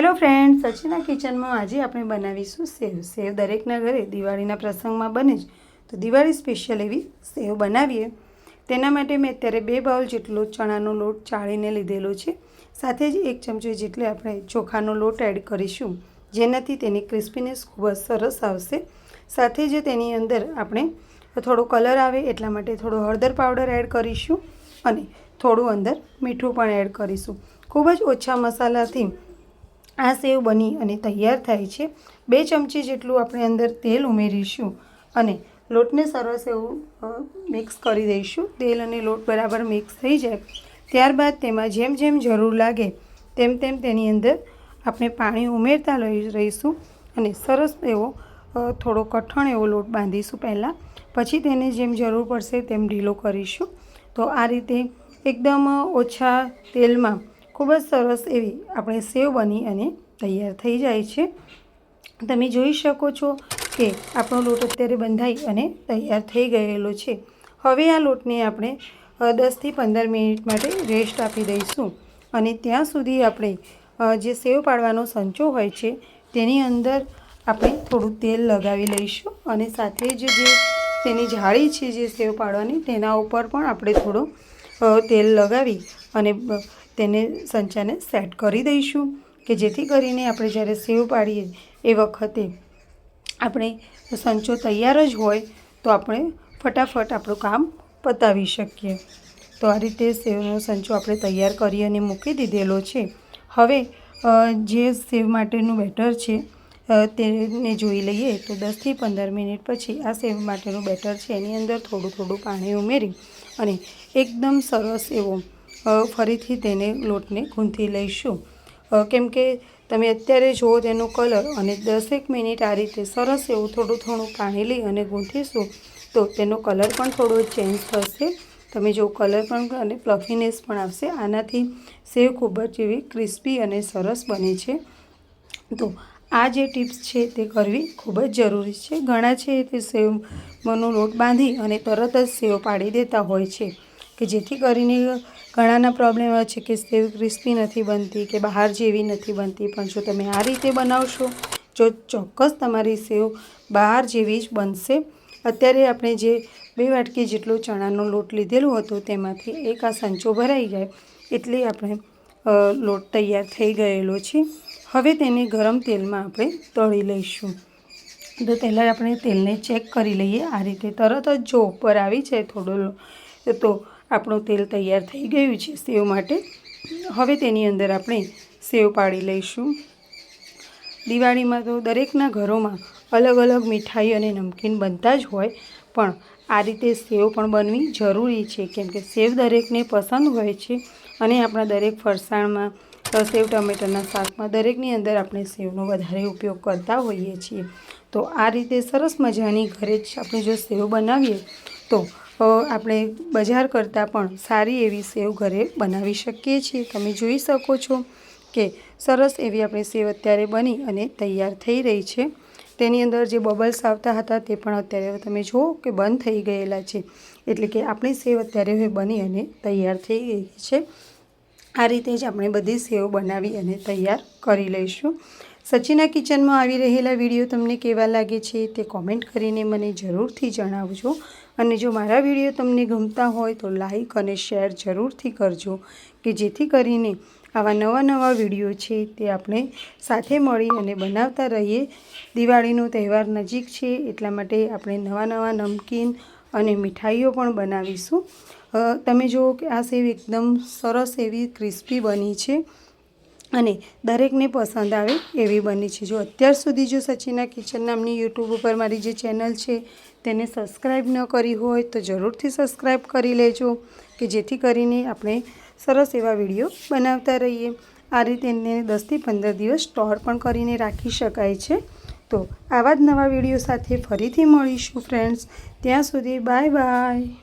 Hello friend સચિના કિચનમાં આજે આપણે બનાવીશું સેવ. સેવ દરેકના ઘરે દિવાળીના પ્રસંગમાં બને જ. તો દિવાળી સ્પેશિયલ એવી સેવ બનાવીએ. તેના માટે મેં અત્યારે બે બાઉલ જેટલો ચણાનો લોટ ચાળીને લીધેલો છે. સાથે જ એક ચમચો જેટલી આપણે ચોખાનો લોટ એડ કરીશું. જેનાથી તેની ક્રિસ્પીનેસ ખૂબ જ સરસ આવશે. સાથે જ તેની અંદર આપણે થોડો કલર આવે એટલા માટે થોડો હળદર પાવડર એડ કરીશું અને થોડું અંદર મીઠું પણ એડ કરીશું. ખૂબ જ ઓછા મસાલાથી આ સેવ બની અને તૈયાર થાય છે. બે ચમચી જેટલું આપણે અંદર તેલ ઉમેરીશું અને લોટને સરસ એવું મિક્સ કરી દઈશું. તેલ અને લોટ બરાબર મિક્સ થઈ જાય. ત્યારબાદ તેમાં જેમ જેમ જરૂર લાગે તેમ તેમ તેની અંદર આપણે પાણી ઉમેરતા રહીશું અને સરસ એવો થોડો કઠણ એવો લોટ બાંધીશું પહેલાં. પછી તેને જેમ જરૂર પડશે તેમ ઢીલો કરીશું. તો આ રીતે એકદમ ઓછા તેલમાં ખૂબ જ સરસ એવી આપણે સેવ બની અને તૈયાર થઈ જાય છે. તમે જોઈ શકો છો કે આપણો લોટ અત્યારે બંધાઈ અને તૈયાર થઈ ગયેલો છે. હવે આ લોટને આપણે દસથી પંદર મિનિટ માટે રેસ્ટ આપી દઈશું. અને ત્યાં સુધી આપણે જે સેવ પાડવાનો સંચો હોય છે, તેની અંદર આપણે થોડું તેલ લગાવી લઈશું અને સાથે જ તેની જાળી છે જે સેવ પાડવાની, તેના ઉપર પણ આપણે થોડું તેલ લગાવી અને તેને સંચાને સેટ કરી દઈશું કે જેથી કરીને આપણે જ્યારે સેવ પાડીએ એ વખતે આપણે સંચો તૈયાર જ હોય તો આપણે ફટાફટ આપણું કામ પતાવી શકીએ. તો આ રીતે સેવનો સંચો આપણે તૈયાર કરી અને મૂકી દીધેલો છે. હવે જે સેવ માટેનું બેટર છે તેને જોઈ લઈએ તો દસથી પંદર મિનિટ પછી આ સેવ માટેનું બેટર છે. એની અંદર થોડું થોડું પાણી ઉમેરી અને એકદમ સરસ એવો ફરીથી તેને લોટને ગૂંથી લઈશું. કેમ કે તમે અત્યારે જુઓ તેનો કલર અને દસેક મિનિટ આ રીતે સરસ એવું થોડું થોડું પાણી લઈ અને ગૂંથીશું તો તેનો કલર પણ થોડો ચેન્જ થશે. તમે જો કલર પણ અને ફ્લફીનેસ પણ આવશે. આનાથી સેવ ખૂબ જ એવી ક્રિસ્પી અને સરસ બને છે. તો આ જે ટિપ્સ છે તે કરવી ખૂબ જ જરૂરી છે. ઘણા છે તે સેવનો લોટ બાંધી અને તરત જ સેવ પાડી દેતા હોય છે કે જેથી કરીને ઘણાના પ્રોબ્લેમ આવે છે કે સેવ ક્રિસ્પી નથી બનતી કે બહાર જેવી નથી બનતી. પણ જો તમે આ રીતે બનાવશો, જો ચોક્કસ તમારી સેવ બહાર જેવી જ બનશે. અત્યારે આપણે જે બે વાટકી જેટલો ચણાનો લોટ લીધેલો હતો તેમાંથી એક આ સંચો ભરાઈ જાય એટલે આપણે લોટ તૈયાર થઈ ગયેલો છે. હવે તેને ગરમ તેલમાં આપણે તળી લઈશું. તો પહેલાં આપણે તેલને ચેક કરી લઈએ. આ રીતે તરત જ જો ઉપર આવી જાય થોડો તો આપણું તેલ તૈયાર થઈ ગયું છે સેવ માટે. હવે તેની અંદર આપણે સેવ પાડી લઈશું. દિવાળીમાં તો દરેકના ઘરોમાં અલગ અલગ મીઠાઈ અને નમકીન બનતા જ હોય, પણ આ રીતે સેવ પણ બનવી જરૂરી છે, કેમ કે સેવ દરેકને પસંદ હોય છે અને આપણા દરેક ફરસાણમાં અ, સેવ ટમેટાના શાકમાં દરેકની અંદર આપણે સેવનો વધારે ઉપયોગ કરતા હોઈએ છીએ. તો આ રીતે સરસ મજાની ઘરે જ આપણે જો સેવ બનાવીએ તો આપણે બજાર કરતાં પણ સારી એવી સેવ ઘરે બનાવી શકીએ છીએ. તમે જોઈ શકો છો કે સરસ એવી આપણી સેવ અત્યારે બની અને તૈયાર થઈ રહી છે. તેની અંદર જે બબલ્સ આવતા હતા તે પણ અત્યારે હવે તમે જુઓ કે બંધ થઈ ગયેલા છે. એટલે કે આપણી સેવ અત્યારે હવે બની અને તૈયાર થઈ ગઈ છે. આ રીતે જ આપણે બધી સેવ બનાવી અને તૈયાર કરી લઈશું. સચિના કિચનમાં આવી રહેલા વીડિયો તમને કેવા લાગે છે તે કોમેન્ટ કરીને મને જરૂરથી જણાવજો. અને જો મારા વીડિયો તમને ગમતા હોય તો લાઈક અને શેર જરૂરથી કરજો, કે જેથી કરીને આવા નવા નવા વીડિયો છે તે આપણે સાથે મળી અને બનાવતા રહીએ. દિવાળીનો તહેવાર નજીક છે એટલા માટે આપણે નવા નવા નમકીન અને મીઠાઈઓ પણ બનાવીશું. તમે જુઓ કે આ સેવ એકદમ સરસ એવી ક્રિસ્પી બની છે અને દરેકને પસંદ આવે એવી બની છે. જો અત્યાર સુધી જો સચિના કિચન નામની યુટ્યુબ ઉપર મારી જે ચેનલ છે તેને સબસ્ક્રાઈબ ન કરી હોય તો જરૂરથી સબસ્ક્રાઈબ કરી લેજો કે જેથી કરીને આપણે સરસ એવા વીડિયો બનાવતા રહીએ. આ રીતે એને દસથી પંદર દિવસ સ્ટોર પણ કરીને રાખી શકાય છે. તો આવા જ નવા વીડિયો સાથે ફરીથી મળીશું, ફ્રેન્ડ્સ. ત્યાં સુધી બાય બાય.